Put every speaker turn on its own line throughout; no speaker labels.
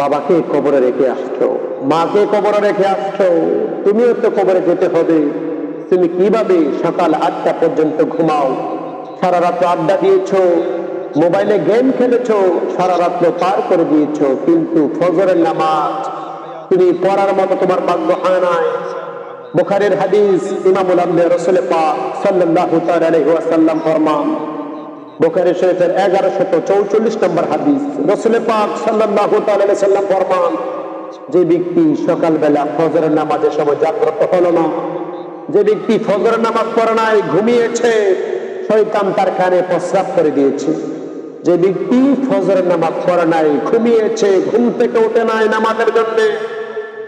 বাবাকে কবরে রেখে আসছো, মাকে কবরে রেখে আসছো, তুমিও তো কবরে যেতে হবে। তুমি কীভাবে সকাল আটটা পর্যন্ত ঘুমাও? সারা রাত আড্ডা দিয়েছ, মোবাইলে গেম খেলেছো, সারা রাত্র পার করে দিয়েছ, কিন্তু ফজরের নামাজ তুমি পড়ার মতো তোমার ভাগ্য হয় নাই। বুখারের হাদিস ইমামুল আম্বে রসুল পাক আলাইহি ওয়াসাল্লাম ফরমান বুখারী শরীফের 1144 নম্বর হাদিস। রসুল পাক তাআলা সাল্লাম ফরমান, যে ব্যক্তি সকালবেলা ফজরের নামাজের সময় জাগ্রত হলো না, যে ব্যক্তি ফজরের নামাজ পড়ে নাই, ঘুমিয়েছে, শয়তান তার কানে প্রস্রাব করে দিয়েছে। যে ব্যক্তি ফজরের নামাজ পড়ে নাই, ঘুমিয়েছে, ঘুম থেকে উঠে নাই নামাজের জন্য,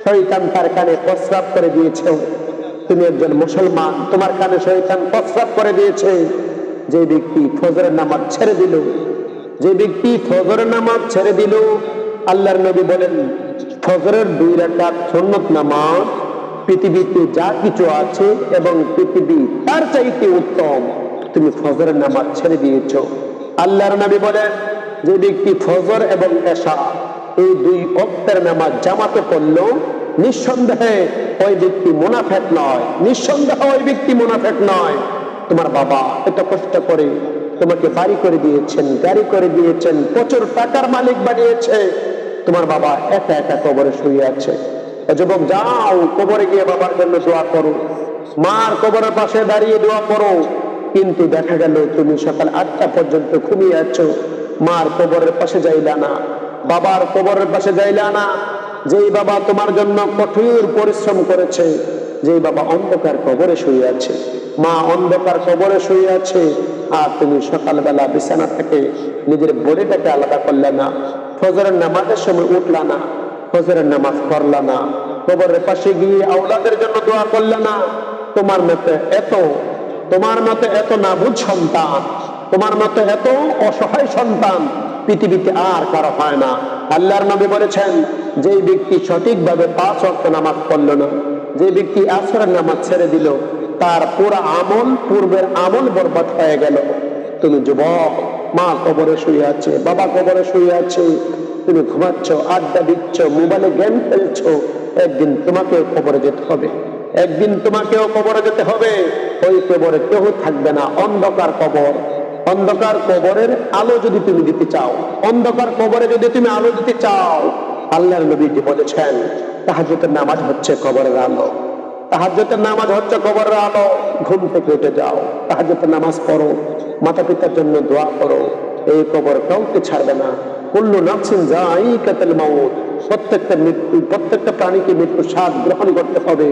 শয়তান তার কানে প্রস্রাব করে দিয়েছে। তুমি একজন মুসলমান, তোমার কানে শয়তান প্রস্রাব করে দিয়েছে। যে ব্যক্তি ফজরের নামাজ ছেড়ে দিল, যে ব্যক্তি ফজরের নামাজ ছেড়ে দিল, আল্লাহর নবী বলেন, ফজরের দুই রাকাত সুন্নত নামাজ পৃথিবীতে যা কিছু আছে এবং পৃথিবী তার চাইতে উত্তম, তুমি ফজরের নামাজ ছেড়ে দিয়েছ। আল্লাহর নবী বলেন, যে ব্যক্তি ফজর এবং এশা, এই দুই অক্তের নামাজ জামাতে পড়ল নিঃসন্দেহে ওই ব্যক্তি মুনাফেক নয়, নিঃসন্দেহে ওই ব্যক্তি মুনাফেক নয়। তোমার বাবা এত কষ্ট করে তোমাকে বাড়ি করে দিয়েছেন, গাড়ি করে দিয়েছেন, প্রচুর টাকার মালিক বানিয়েছে। তোমার বাবা একা একা কবরে শুয়ে আছে। যুবক, যাও, কবরে গিয়ে বাবার জন্য দোয়া করো। মার কবরের পাশে দাঁড়িয়ে দোয়া করো। কিন্তু দেখা গেল তুমি সকাল আটটা পর্যন্ত ঘুমিয়ে আছো। মার কবরের পাশে যাইলা না। বাবার কবরের পাশে যাইলা না। যেই বাবা তোমার জন্য কঠোর পরিশ্রম করেছে, যেই বাবা অন্ধকার কবরে শুয়ে আছে। মা অন্ধকার কবরে শুয়ে আছে। আর তুমি সকালবেলা বিছানা থেকে নিজের বডিটাকে আলাদা করলে না। ফজরের নামাজের সময় উঠলা না। ফজরের নামাজ পড়লা না। কবরের পাশে গিয়ে আওলাদের জন্য দোয়া করলে না। তোমার মতে এত, তোমার মতে এত নাবুদ সন্তান, তোমার মতে এত অসহায় সন্তান পৃথিবীতে আর কারও হয় না। আল্লাহর নবী বলেছেন যে ব্যক্তি সঠিকভাবে পাঁচ অর্থ নামাজ পড়ল না, যে ব্যক্তি আসরের নামাজ ছেড়ে দিল তার পুরো আমল, পূর্বের আমল বরবাদ হয়ে গেল। তুমি যুবক, মা কবরে শুয়ে আছে, বাবা কবরে শুয়ে আছে, তুমি ঘুমাচ্ছ, আড্ডা দিচ্ছ, মোবাইলে গেম খেলছো, একদিন তোমাকেও কবরে যেতে হবে। একদিন তোমাকেও কবরে যেতে হবে। ওই কবরে কেউ থাকবে না, অন্ধকার কবর। অন্ধকার কবরের আলো যদি তুমি দিতে চাও, অন্ধকার কবরে যদি তুমি আলো দিতে চাও, আল্লাহর নবীজি বলেছেন তাহাজ্জুদের নামাজ হচ্ছে কবরের আলো। তাহাজ্জুদের নামাজ হচ্ছে কবরের আলো। ঘুম থেকে উঠে যাও তাহাজতের নামাজ পড়ো মাতা পিতার জন্য দোয়া করো। এই কবর কাউকে ছাড়বে না। কুল্লু নাফসিন যাই কাতাল মাউত। প্রত্যেকটা মৃত্যু, প্রত্যেকটা প্রাণীকে মৃত্যু স্বাদ গ্রহণ করতে হবে।